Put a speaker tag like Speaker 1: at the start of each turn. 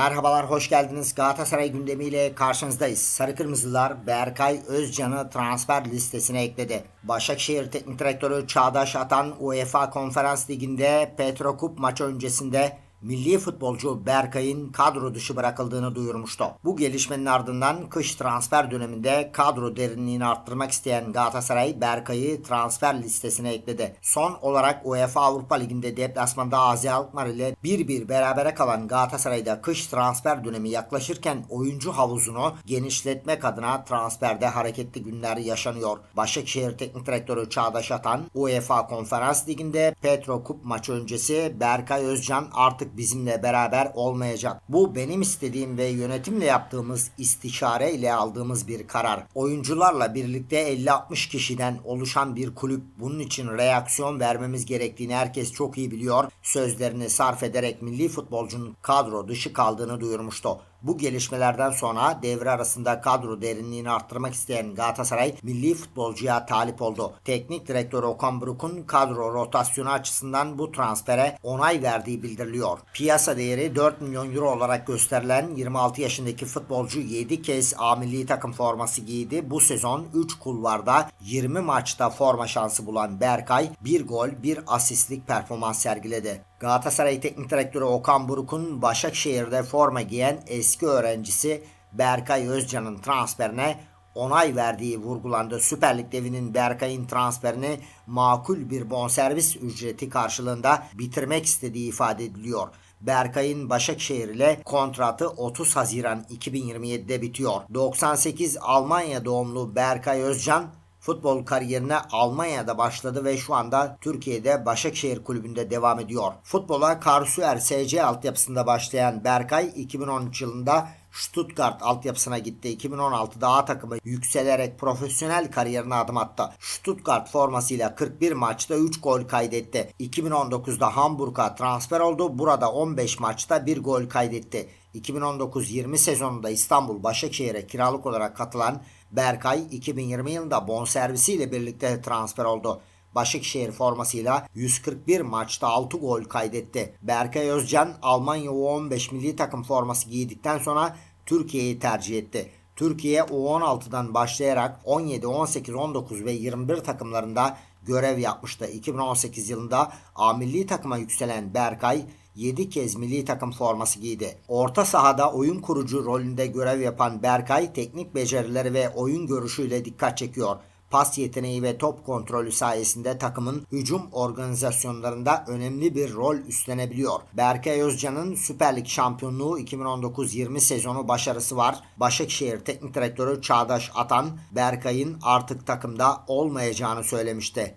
Speaker 1: Merhabalar, hoş geldiniz. Galatasaray gündemiyle karşınızdayız. Sarı Kırmızılar Berkay Özcan'ı transfer listesine ekledi. Başakşehir Teknik Direktörü Çağdaş Atan UEFA Konferans Ligi'nde Petrokup maçı öncesinde milli futbolcu Berkay'ın kadro dışı bırakıldığını duyurmuştu. Bu gelişmenin ardından kış transfer döneminde kadro derinliğini arttırmak isteyen Galatasaray Berkay'ı transfer listesine ekledi. Son olarak UEFA Avrupa Ligi'nde deplasmanda Azi Alkmaar ile 1-1 berabere kalan Galatasaray'da kış transfer dönemi yaklaşırken oyuncu havuzunu genişletmek adına transferde hareketli günler yaşanıyor. Başakşehir Teknik Direktörü Çağdaş Atan UEFA Konferans Ligi'nde Petro Kup maçı öncesi Berkay Özcan artık bizimle beraber olmayacak. Bu benim istediğim ve yönetimle yaptığımız istişare ile aldığımız bir karar. Oyuncularla birlikte 50-60 kişiden oluşan bir kulüp bunun için reaksiyon vermemiz gerektiğini herkes çok iyi biliyor. Sözlerini sarf ederek milli futbolcunun kadro dışı kaldığını duyurmuştu. Bu gelişmelerden sonra devre arasında kadro derinliğini arttırmak isteyen Galatasaray milli futbolcuya talip oldu. Teknik direktör Okan Buruk'un kadro rotasyonu açısından bu transfere onay verdiği bildiriliyor. Piyasa değeri 4 milyon euro olarak gösterilen 26 yaşındaki futbolcu 7 kez A milli takım forması giydi. Bu sezon 3 kulvarda 20 maçta forma şansı bulan Berkay 1 gol 1 asistlik performans sergiledi. Galatasaray Teknik Direktörü Okan Buruk'un Başakşehir'de forma giyen eski öğrencisi Berkay Özcan'ın transferine onay verdiği vurgulandı. Süper Lig devinin Berkay'ın transferini makul bir bonservis ücreti karşılığında bitirmek istediği ifade ediliyor. Berkay'ın Başakşehir ile kontratı 30 Haziran 2027'de bitiyor. 98 Almanya doğumlu Berkay Özcan Futbol kariyerine Almanya'da başladı ve şu anda Türkiye'de Başakşehir Kulübü'nde devam ediyor. Futbola Karsuer SC altyapısında başlayan Berkay 2013 yılında Stuttgart altyapısına gitti. 2016'da A takımı yükselerek profesyonel kariyerine adım attı. Stuttgart formasıyla 41 maçta 3 gol kaydetti. 2019'da Hamburg'a transfer oldu. Burada 15 maçta 1 gol kaydetti. 2019-20 sezonunda İstanbul Başakşehir'e kiralık olarak katılan Berkay 2020 yılında bonservisiyle birlikte transfer oldu. Başakşehir formasıyla 141 maçta 6 gol kaydetti. Berkay Özcan Almanya U15 milli takım forması giydikten sonra Türkiye'yi tercih etti. Türkiye U16'dan başlayarak 17, 18, 19 ve 21 takımlarında görev yapmıştı. 2018 yılında A milli takıma yükselen Berkay 7 kez milli takım forması giydi. Orta sahada oyun kurucu rolünde görev yapan Berkay teknik becerileri ve oyun görüşüyle dikkat çekiyor. Pas yeteneği ve top kontrolü sayesinde takımın hücum organizasyonlarında önemli bir rol üstlenebiliyor. Berkay Özcan'ın Süper Lig şampiyonluğu 2019-20 sezonu başarısı var. Başakşehir Teknik Direktörü Çağdaş Atan, Berkay'ın artık takımda olmayacağını söylemişti.